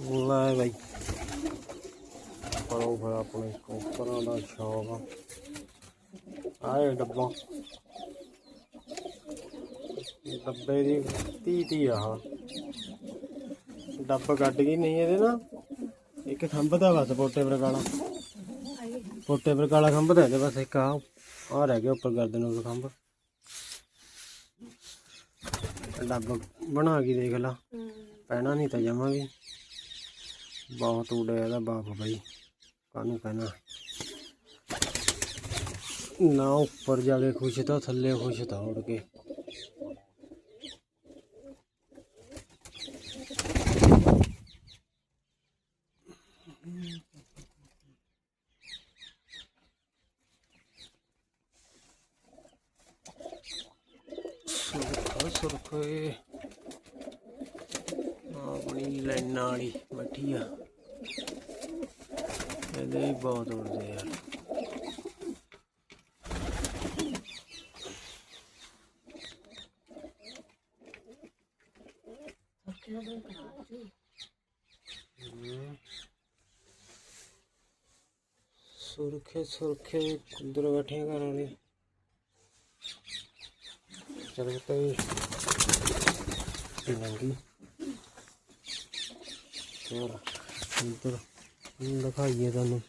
ਲੈ ਬਾਈ। ਪਰੋ ਫਿਰ ਆਪਣੇ ਕੋਪਰਾਂ ਦਾ ਸ਼ੌਕ ਆਏ ਡੱਬਾ। ਡੱਬੇ ਦੀ ਤੀ ਤੀ ਆ ਡੱਬ ਕੱਢ ਗਈ ਨਹੀਂ ਇਹਦੇ ਨਾ। ਇੱਕ ਖੰਭ ਦਾ ਬਸ ਪੋਟੇ ਪਰ ਕਾਲਾ। ਪੋਟੇ ਪਰ ਕਾਲਾ ਖੰਭ ਦਾ ਇਹਦੇ ਬਸ ਇੱਕ ਆ ਆ ਰਹਿ ਗਿਆ ਉੱਪਰ ਗਰਦਨ ਉਹ ਖੰਭ। ਡੱਬ ਬਣਾ ਕੇ ਦੇਖ ਲਾ। ਪੈਣਾ ਨਹੀਂ ਤਾਂ ਵੀ ਬਹੁਤ ਉਡਿਆ ਇਹਦਾ ਬਾਪ ਬਈ। ਕਾਹਨੂੰ ਕਹਿਣਾ? ਨਾ ਉੱਪਰ ਜਾ ਕੇ ਖੁਸ਼ ਤਾਂ ਥੱਲੇ ਖੁਸ਼ ਤਾਂ ਉੜ ਕੇ। ਸੁਰਖਾ, ਸੁਰਖੇ ਆਪਣੀ ਲਾਈਨਾਂ ਵਾਲੀ, ਬੈਠੀ ਆ। ਇਹਦੇ ਵੀ ਬਹੁਤ ਉੜਦੇ ਯਾਰ ਸੁਰਖੇ ਸੁਰਖੇ ਕੁੰਦਰ ਬੈਠੇ ਘਰ ਵਾਲੇ ਚਲ ਤੇ ਨੰਗੀ ਹੋਰ ਇੰਤਰ ਦਿਖਾਈਏ ਤੁਹਾਨੂੰ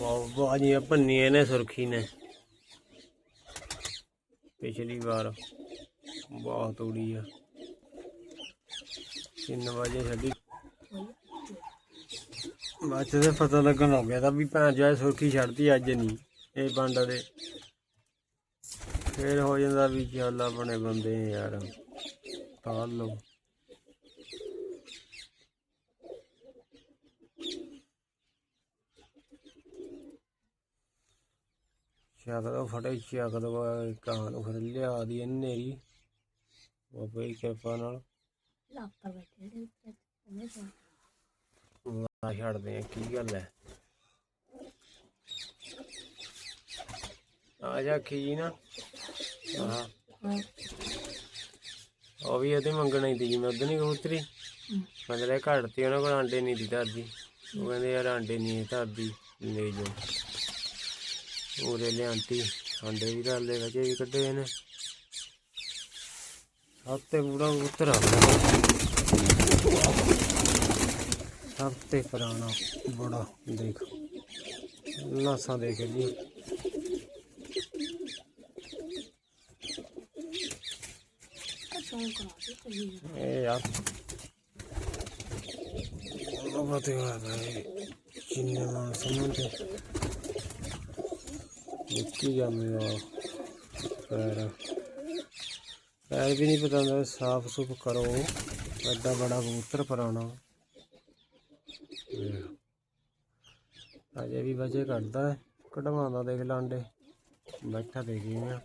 ਬਾਬਾ ਜੀ ਭੰਨੀ ਇਹਨੇ ਸੁਰਖੀ ਨੇ ਪਿਛਲੀ ਵਾਰ ਬਹੁਤ ਉੜੀ ਆ। 3 ਵਜੇ ਛੱਡੀ ਬਾਅਦ ਤੇ ਪਤਾ ਲੱਗਣ ਲੱਗ ਗਿਆ ਤਾਂ ਵੀ ਭੈਣ ਜਾਏ ਸੁਰਖੀ ਛੱਡਦੀ ਅੱਜ ਨਹੀਂ। ਇਹ ਬੰਡ ਦੇ ਫੇਰ ਹੋ ਜਾਂਦਾ ਵੀ ਚੱਲ ਆਪਣੇ ਬੰਦੇ ਯਾਰ ਤਾਲ ਲਓ। ਫਟੇ ਫੜੇ ਸ਼ਕਲ ਕਾਂ ਨੂੰ ਫਿਰ ਲਿਆ ਦੀ ਨੇਰੀ ਬਾਬਾ ਦੀ ਕਿਰਪਾ ਨਾਲ। ਲਾਪਾ ਬੈਠੇ ਨੇ ਉਹਨੇ ਲਾ ਛੱਡਦੇ ਆ ਕੀ ਗੱਲ ਹੈ ਆ ਜਾ ਕੀ ਨਾ। ਹਾਂ। ਉਹ ਵੀ ਉਹਦੇ ਮੰਗਣਾ ਹੀ ਤੀ ਮੈਂ ਉਦੋਂ ਨਹੀਂ ਕਬੂਤਰੀ। ਮਤਲਬ ਘੜਤੀ ਉਹਨਾਂ ਕੋਲ ਆਂਡੇ ਨਹੀਂ ਦੀ ਧਰਦੀ। ਉਹ ਕਹਿੰਦੇ ਯਾਰ ਆਂਡੇ ਨਹੀਂ ਧਰਦੀ ਲੈ ਜਾਓ। ਉਹਦੇ ਲਿਆਂਤੀ ਆਂਡੇ ਵੀ ਧਰ ਲਏ ਵਜੇ ਵੀ ਕੱਢੇ ਇਹਨੇ ਸਭ ਬੂੜਾ ਕਬੂਤਰ ਆ ਸਭ ਤੇ ਪੁਰਾਣਾ ਬੜਾ ਦੇਖ। ਲਾਸਾਂ ਦੇਖ ਜੀ। ਸੌਂ ਕਰਾ ਇਹ ਯਾਰ। ਉਹ ਬਤੇ ਹੋਇਆ ਹੈ ਜਿੰਨੇ ਮਾਨ ਸਮਝਦੇ ਨਿੱਕੀ ਜਾਂਦੇ ਆ ਪੈਰ। ਪੈਰ ਵੀ ਨਹੀਂ ਪਤਾ ਸਾਫ਼ ਸੁਫ ਕਰੋ। ਐਡਾ ਬੜਾ ਕਬੂਤਰ ਪੁਰਾਣਾ। ਅਜੇ ਵੀ ਵਜੇ ਕੱਢਦਾ ਹੈ। ਕਢਵਾਉਂਦਾ ਦੇਖ ਲਾਂਡੇ। ਬੈਠਾ ਦੇਖ ਗਿਆ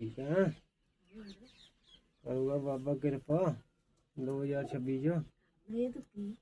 ਠੀਕ ਹੈ? ਕਰੂਗਾ ਬਾਬਾ ਕਿਰਪਾ 2026 ਚ। ਇਹ ਤਾਂ ਕੀ?